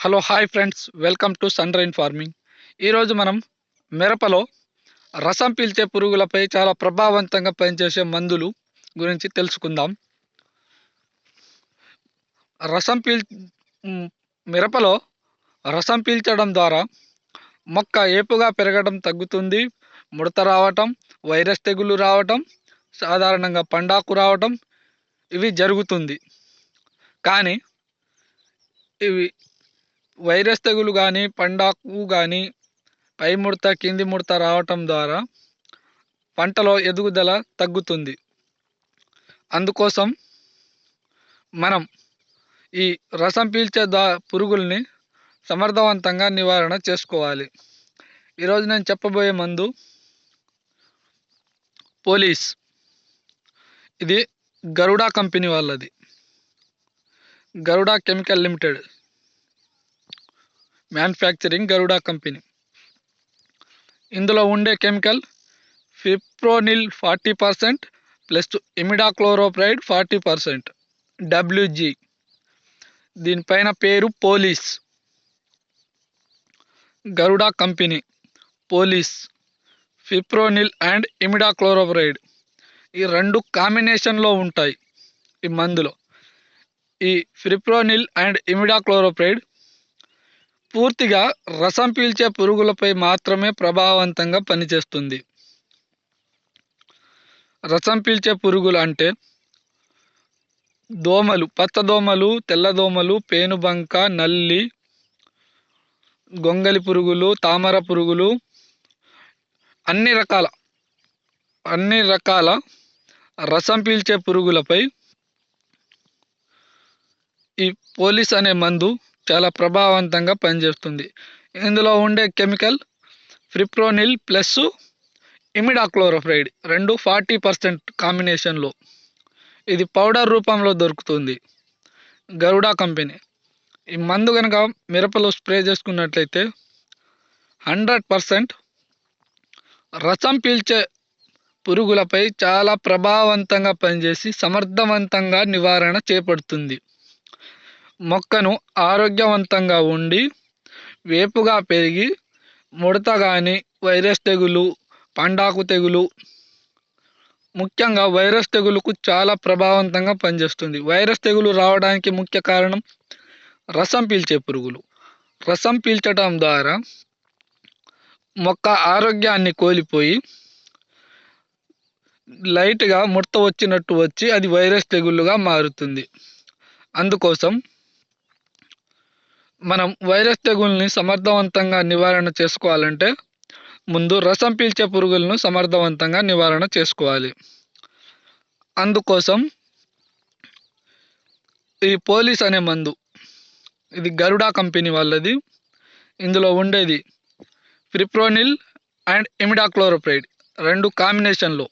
Hello hi friends welcome to sun rain farming ఈరోజు మనం మిరపలో రసం పీల్చే పురుగులపై చాలా ప్రభావవంతంగా పనిచేసే మందులు గురించి తెలుసుకుందాం. రసం పీల్ మిరపలో రసం పీల్చడం ద్వారా మొక్క ఏపుగా పెరగడం తగ్గుతుంది ముడత రావటం వైరస్ తెగులు రావటం సాధారణంగా పండాకు రావటం ఇవి జరుగుతుంది. కానీ ఇవి వైరస్ తెగులు కానీ పండాకు కానీ పై ముడత కింది ముడత రావటం ద్వారా పంటలో ఎదుగుదల తగ్గుతుంది. అందుకోసం మనం ఈ రసం పీల్చే దా పురుగుల్ని సమర్థవంతంగా నివారణ చేసుకోవాలి. ఈరోజు నేను చెప్పబోయే మందు పోలీస్. ఇది గరుడా కంపెనీ వాళ్ళది. Garuda chemical limited. Manufacturing Garuda company. ఇందులో ఉండే chemical fipronil forty percent plus imidacloprid forty percent WG. దీనిపైన పేరు police. Garuda company police. Fipronil and imidacloprid. ఈ రెండు కాంబినేషన్లో ఉంటాయి ఈ మందులో. ఈ ఫిప్రోనిల్ అండ్ ఇమిడాక్లోరోప్రైడ్ పూర్తిగా రసం పీల్చే పురుగులపై మాత్రమే ప్రభావవంతంగా పనిచేస్తుంది. రసం పీల్చే పురుగులు అంటే దోమలు పచ్చ దోమలు తెల్ల దోమలు పేనుబంక నల్లి గొంగలి పురుగులు తామర పురుగులు అన్ని రకాల అన్ని రకాల రసం పీల్చే పురుగులపై ఈ పోలీస్ అనే మందు చాలా ప్రభావవంతంగా పనిచేస్తుంది. ఇందులో ఉండే కెమికల్ ఫ్రిప్రోనిల్ ప్లస్ ఇమిడాక్లోరోఫ్రైడ్ రెండు ఫార్టీ పర్సెంట్ కాంబినేషన్లో ఇది పౌడర్ రూపంలో దొరుకుతుంది. గరుడా కంపెనీ. ఈ మందు కనుక మిరపలో స్ప్రే చేసుకున్నట్లయితే హండ్రెడ్ పర్సెంట్ రసం పీల్చే పురుగులపై చాలా ప్రభావవంతంగా పనిచేసి సమర్థవంతంగా నివారణ చేపడుతుంది. మొక్కను ఆరోగ్యవంతంగా ఉండి వేపుగా పెరిగి ముడత కానీ వైరస్ తెగులు పండాకు తెగులు ముఖ్యంగా వైరస్ తెగులుకు చాలా ప్రభావవంతంగా పనిచేస్తుంది. వైరస్ తెగులు రావడానికి ముఖ్య కారణం రసం పీల్చే పురుగులు. రసం పీల్చడం ద్వారా మొక్క ఆరోగ్యాన్ని కోల్పోయి లైట్గా ముడత వచ్చినట్టు వచ్చి అది వైరస్ తెగులుగా మారుతుంది. అందుకోసం మనం వైరస్ తెగుల్ని సమర్థవంతంగా నివారణ చేసుకోవాలంటే ముందు రసం పీల్చే పురుగులను సమర్థవంతంగా నివారణ చేసుకోవాలి. అందుకోసం ఈ పోలీస్ అనే మందు ఇది గరుడా కంపెనీ వాళ్ళది. ఇందులో ఉండేది ఫ్రిప్రోనిల్ అండ్ ఇమిడాక్లోరోప్రైడ్ రెండు కాంబినేషన్లో.